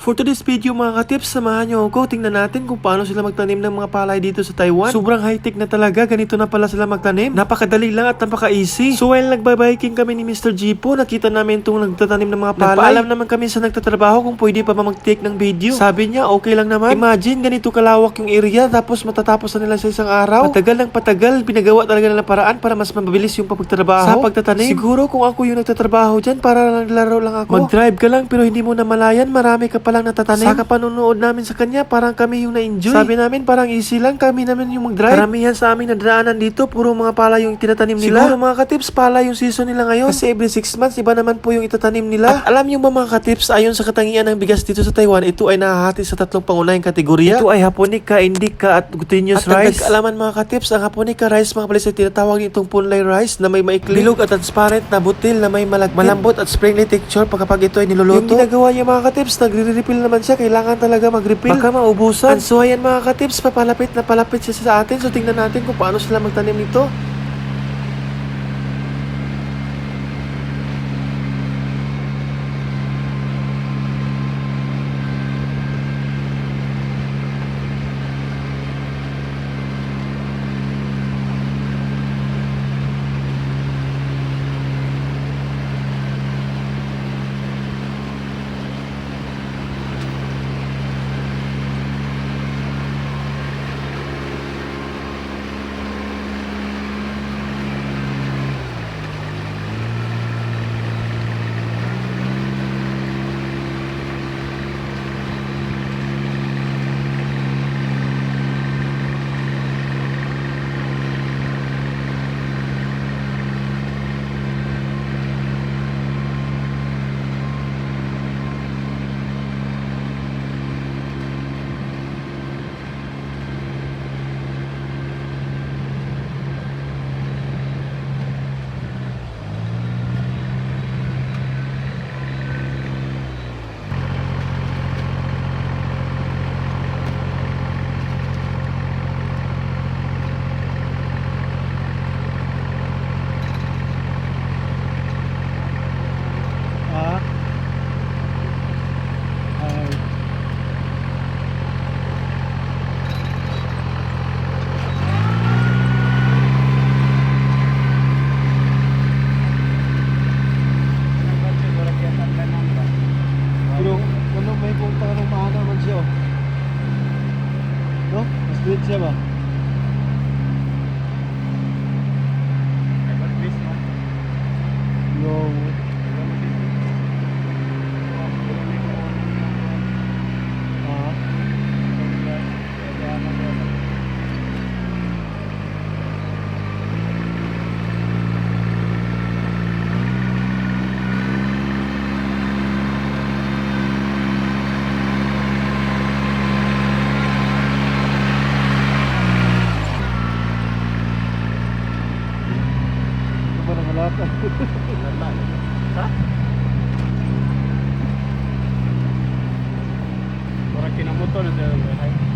For today's video mga katips, samahan nyo ako. Tingnan natin kung paano sila magtanim ng mga palay dito sa Taiwan. Sobrang high-tech na talaga. Ganito na pala sila magtanim. Napakadali lang at napaka-easy. So while nagbabiking kami ni Mr. Jipo, nakita namin itong nagtatanim ng mga palay. Nagpaalam naman kami sa nagtatrabaho kung pwede pa ba mag-take ng video. Sabi niya, okay lang naman. Imagine, ganito kalawak yung area tapos matatapos na nila sa isang araw. Patagal ng patagal, pinagawa talaga nila paraan para mas mabilis yung pagtatrabaho. Sa pagtatanim. Siguro kung ako yung nagtatrabaho dyan, para lang laro lang ako. Mag-drive ka lang pero hindi mo na malayan, marami ka palang natatanim. Sa kapanonood namin sa kanya, parang kami yung na-enjoy. Sabi namin parang easy lang, kami naman yung mag-drive. Karamihan sa amin na draanan dito, puro mga pala yung tinatanim nila. Siguro mga katips, pala yung season nila ngayon. Kasi every 6 months, iba naman po yung itatanim nila. At alam nyo ba mga katips, ayon sa katangian ng bigas dito sa Taiwan, ito ay nahahati sa tatlong pangunahing kategorya. Ito ay Japonica, Indica at glutinous At rice. At alaman mga katips, ang Japonica rice mga palis ay tinatawag nitong punlay rice na may maikli, bilog at transparent na butil na may malag malambot at springy texture pagkapag ito ay niluluto. Yung ginagawa niya mga katips, nagre-refill naman siya, kailangan talaga mag-refill. Baka maubusan. And so ayan mga katips, papalapit na palapit siya sa atin. So tingnan natin kung paano sila magtanim nito. Ah. Ay. Pero ano may lata. Lata. Ha? Para kinamuto na dyan.